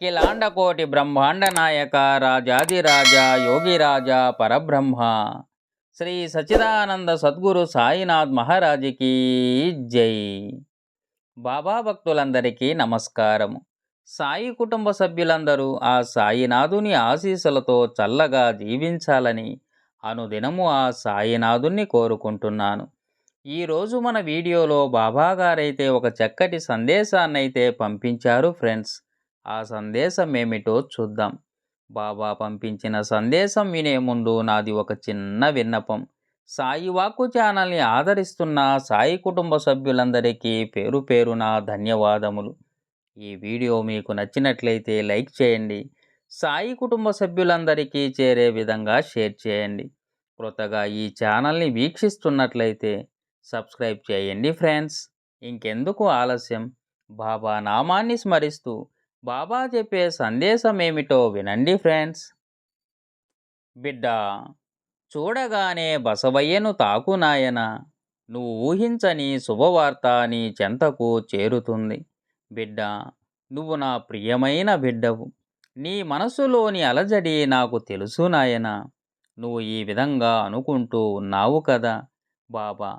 అఖిలాండకోటి బ్రహ్మాండ నాయక రాజాదిరాజ యోగిరాజ పరబ్రహ్మ. శ్రీ సచిదానంద సద్గురు సాయినాథ్ మహారాజుకి జై. బాబా భక్తులందరికీ నమస్కారము సాయి కుటుంబ సభ్యులందరూ ఆ సాయినాథుని ఆశీస్సులతో చల్లగా జీవించాలని అనుదినము ఆ సాయినాథుణ్ణి కోరుకుంటున్నాను. ఈరోజు మన వీడియోలో బాబా గారైతే ఒక చక్కటి సందేశాన్నైతే పంపించారు ఫ్రెండ్స్. ఆ సందేశం ఏమిటో చూద్దాం. బాబా పంపించిన సందేశం వినే ముందు నాది ఒక చిన్న విన్నపం. సాయివాక్కు ఛానల్ని ఆదరిస్తున్న సాయి కుటుంబ సభ్యులందరికీ పేరు పేరున ధన్యవాదములు. ఈ వీడియో మీకు నచ్చినట్లయితే లైక్ చేయండి. సాయి కుటుంబ సభ్యులందరికీ చేరే విధంగా షేర్ చేయండి. కృతగా ఈ ఛానల్ని వీక్షిస్తున్నట్లయితే సబ్స్క్రైబ్ చేయండి ఫ్రెండ్స్. ఇంకెందుకు ఆలస్యం? బాబా నామాన్ని స్మరిస్తూ బాబా చెప్పే సందేశం ఏమిటో వినండి ఫ్రెండ్స్. బిడ్డ చూడగానే బసవయ్యను తాకు నాయన నువ్వు ఊహించని శుభవార్త నీ చెంతకు చేరుతుంది. బిడ్డ నువ్వు నా ప్రియమైన బిడ్డవు. నీ మనసులోని అలజడి నాకు తెలుసు నాయన. నువ్వు ఈ విధంగా అనుకుంటూ ఉన్నావు కదా. బాబా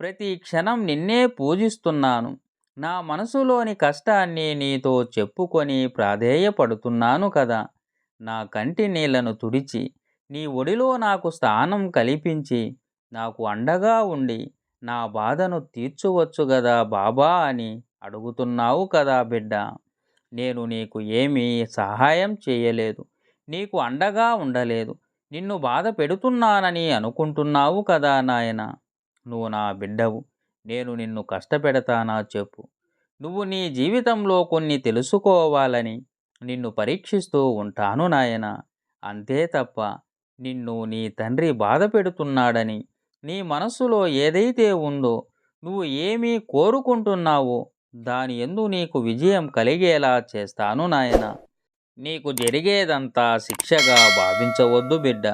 ప్రతి క్షణం నిన్నే పూజిస్తున్నాను. నా మనసులోని కష్టాన్ని నీతో చెప్పుకొని ప్రాధేయపడుతున్నాను కదా. నా కంటి నీళ్ళను తుడిచి నీ ఒడిలో నాకు స్థానం కల్పించి నాకు అండగా ఉండి నా బాధను తీర్చవచ్చు గదా బాబా అని అడుగుతున్నావు కదా బిడ్డ. నేను నీకు ఏమీ సహాయం చేయలేదు. నీకు అండగా ఉండలేదు. నిన్ను బాధ పెడుతున్నానని అనుకుంటున్నావు కదా నాయన. నువ్వు నా బిడ్డవు. నేను నిన్ను కష్టపెడతానా చెప్పు. నువ్వు నీ జీవితంలో కొన్ని తెలుసుకోవాలని నిన్ను పరీక్షిస్తూ ఉంటాను నాయన. అంతే తప్ప నిన్ను నీ తండ్రి బాధ పెడుతున్నాడని నీ మనసులో ఏదైతే ఉందో నువ్వు ఏమీ కోరుకుంటున్నావో దాని ఎందు నీకు విజయం కలిగేలా చేస్తాను నాయన. నీకు జరిగేదంతా శిక్షగా భావించవద్దు బిడ్డ.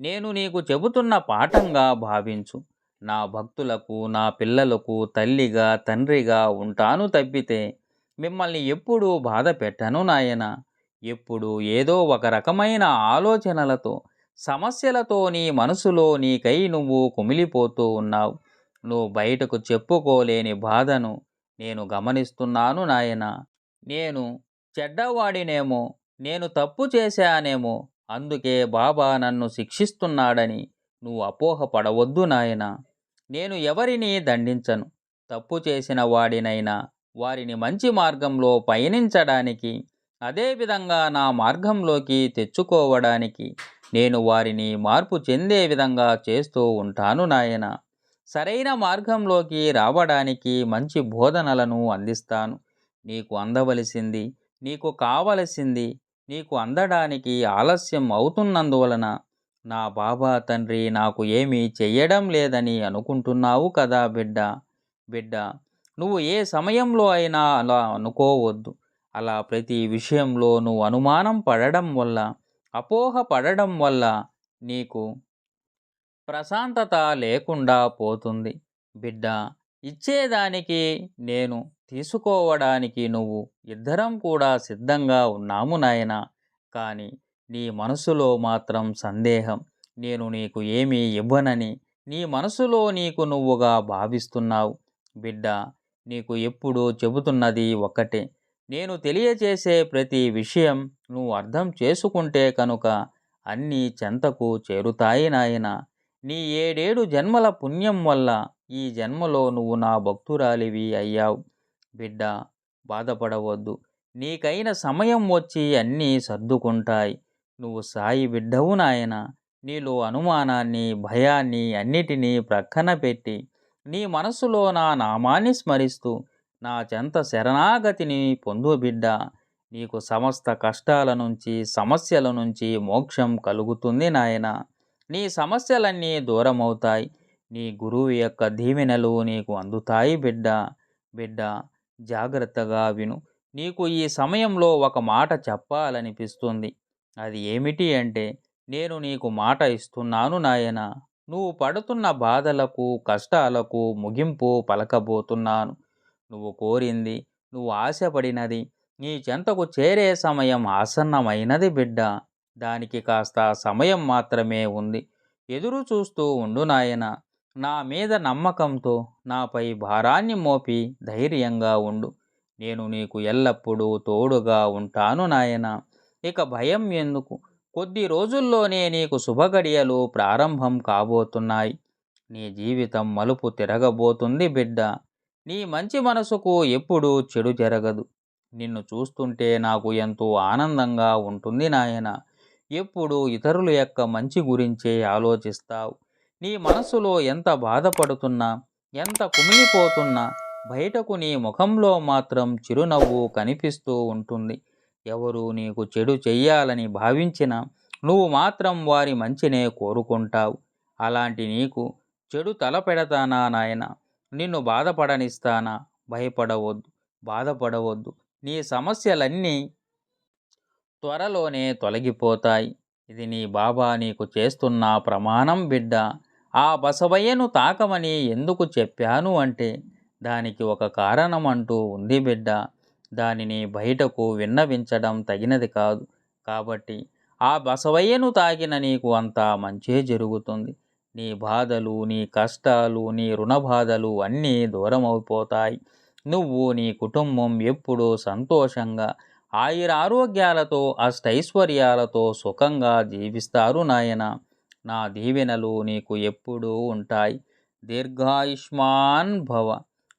నేను నీకు చెబుతున్న పాఠంగా భావించు. నా భక్తులకు నా పిల్లలకు తల్లిగా తండ్రిగా ఉంటాను తప్పితే మిమ్మల్ని ఎప్పుడూ బాధ పెట్టను నాయన. ఎప్పుడు ఏదో ఒక రకమైన ఆలోచనలతో సమస్యలతో నీ మనసులో నీకై నువ్వు కుమిలిపోతూ ఉన్నావు. నువ్వు బయటకు చెప్పుకోలేని బాధను నేను గమనిస్తున్నాను నాయన. నేను చెడ్డవాడినేమో నేను తప్పు చేశానేమో అందుకే బాబా నన్ను శిక్షిస్తున్నాడని నువ్వు అపోహపడవద్దు నాయనా. నేను ఎవరిని దండించను? తప్పు చేసిన వాడినైనా వారిని మంచి మార్గంలో పయనించడానికి అదేవిధంగా నా మార్గంలోకి తెచ్చుకోవడానికి నేను వారిని మార్పు చెందే విధంగా చేస్తూ ఉంటాను నాయన. సరైన మార్గంలోకి రావడానికి మంచి బోధనలను అందిస్తాను. నీకు అందవలసింది నీకు కావలసింది నీకు అందడానికి ఆలస్యం అవుతున్నందువలన నా బాబా తండ్రి నాకు ఏమీ చెయ్యడం లేదని అనుకుంటున్నావు కదా బిడ్డ? బిడ్డ నువ్వు ఏ సమయంలో అయినా అలా అనుకోవద్దు. అలా ప్రతి విషయంలో నువ్వు అనుమానం పడడం వల్ల అపోహ పడడం వల్ల నీకు ప్రశాంతత లేకుండా పోతుంది. బిడ్డ ఇచ్చేదానికి నేను తీసుకోవడానికి నువ్వు ఇద్దరం కూడా సిద్ధంగా ఉన్నాము నాయన. కానీ నీ మనసులో మాత్రం సందేహం. నేను నీకు ఏమీ ఇవ్వనని. నీ మనసులో నీకు నువ్వుగా భావిస్తున్నావు. బిడ్డ నీకు ఎప్పుడూ చెబుతున్నది ఒకటే నేను తెలియచేసే ప్రతి విషయం నువ్వు అర్థం చేసుకుంటే కనుక అన్నీ చెంతకు చేరుతాయి నాయన. నీ ఏడేడు జన్మల పుణ్యం వల్ల ఈ జన్మలో నువ్వు నా భక్తురాలివి అయ్యావు. బిడ్డ బాధపడవద్దు. నీకైన సమయం వచ్చి అన్నీ సర్దుకుంటాయి. నువ్వు సాయి బిడ్డవు నాయన. నీలో అనుమానాన్ని భయాన్ని అన్నిటినీ ప్రక్కన పెట్టి నీ మనసులో నా నామాన్ని స్మరిస్తూ నా చెంత శరణాగతిని పొందు బిడ్డ. నీకు సమస్త కష్టాల నుంచి సమస్యల నుంచి మోక్షం కలుగుతుంది నాయన. నీ సమస్యలన్నీ దూరమవుతాయి. నీ గురువు యొక్క దీవెనలు నీకు అందుతాయి బిడ్డ. బిడ్డ జాగ్రత్తగా విను. నీకు ఈ సమయంలో ఒక మాట చెప్పాలనిపిస్తుంది. అది ఏమిటి అంటే నేను నీకు మాట ఇస్తున్నాను నాయన. నువ్వు పడుతున్న బాధలకు కష్టాలకు ముగింపు పలకబోతున్నాను. నువ్వు కోరింది నువ్వు ఆశపడినది నీ చెంతకు చేరే సమయం ఆసన్నమైనది బిడ్డ. దానికి కాస్త సమయం మాత్రమే ఉంది. ఎదురు చూస్తూ ఉండు నాయన. నా మీద నమ్మకంతో నాపై భారాన్ని మోపి ధైర్యంగా ఉండు. నేను నీకు ఎల్లప్పుడూ తోడుగా ఉంటాను నాయనా. ఇక భయం ఎందుకు? కొద్ది రోజుల్లోనే నీకు శుభగడియలు ప్రారంభం కాబోతున్నాయి. నీ జీవితం మలుపు తిరగబోతుంది బిడ్డ. నీ మంచి మనసుకు ఎప్పుడూ చెడు జరగదు. నిన్ను చూస్తుంటే నాకు ఎంతో ఆనందంగా ఉంటుంది నాయన. ఎప్పుడు ఇతరుల యొక్క మంచి గురించే ఆలోచిస్తావు. నీ మనసులో ఎంత బాధపడుతున్నా ఎంత కుమిలిపోతున్నా బయటకు నీ ముఖంలో మాత్రం చిరునవ్వు కనిపిస్తూ ఉంటుంది. ఎవరు నీకు చెడు చెయ్యాలని భావించినా నువ్వు మాత్రం వారి మంచినే కోరుకుంటావు. అలాంటి నీకు చెడు తలపెడతానా నాయన? నిన్ను బాధపడనిస్తానా? భయపడవద్దు బాధపడవద్దు. నీ సమస్యలన్నీ త్వరలోనే తొలగిపోతాయి. ఇది నీ బాబా నీకు చేస్తున్న ప్రమాణం బిడ్డ. ఆ బసవయ్యను తాకమని ఎందుకు చెప్పాను అంటే దానికి ఒక కారణం అంటూ ఉంది బిడ్డ. దానిని బయటకు విన్నవించడం తగినది కాదు. కాబట్టి ఆ బసవయ్యను తాకిన నీకు అంతా మంచే జరుగుతుంది. నీ బాధలు నీ కష్టాలు నీ రుణ బాధలు అన్నీ దూరమైపోతాయి. నువ్వు నీ కుటుంబం ఎప్పుడూ సంతోషంగా ఆయుర ఆరోగ్యాలతో అష్టైశ్వర్యాలతో సుఖంగా జీవిస్తారు నాయన. నా దీవెనలు నీకు ఎప్పుడూ ఉంటాయి. దీర్ఘాయుష్మాన్ భవ.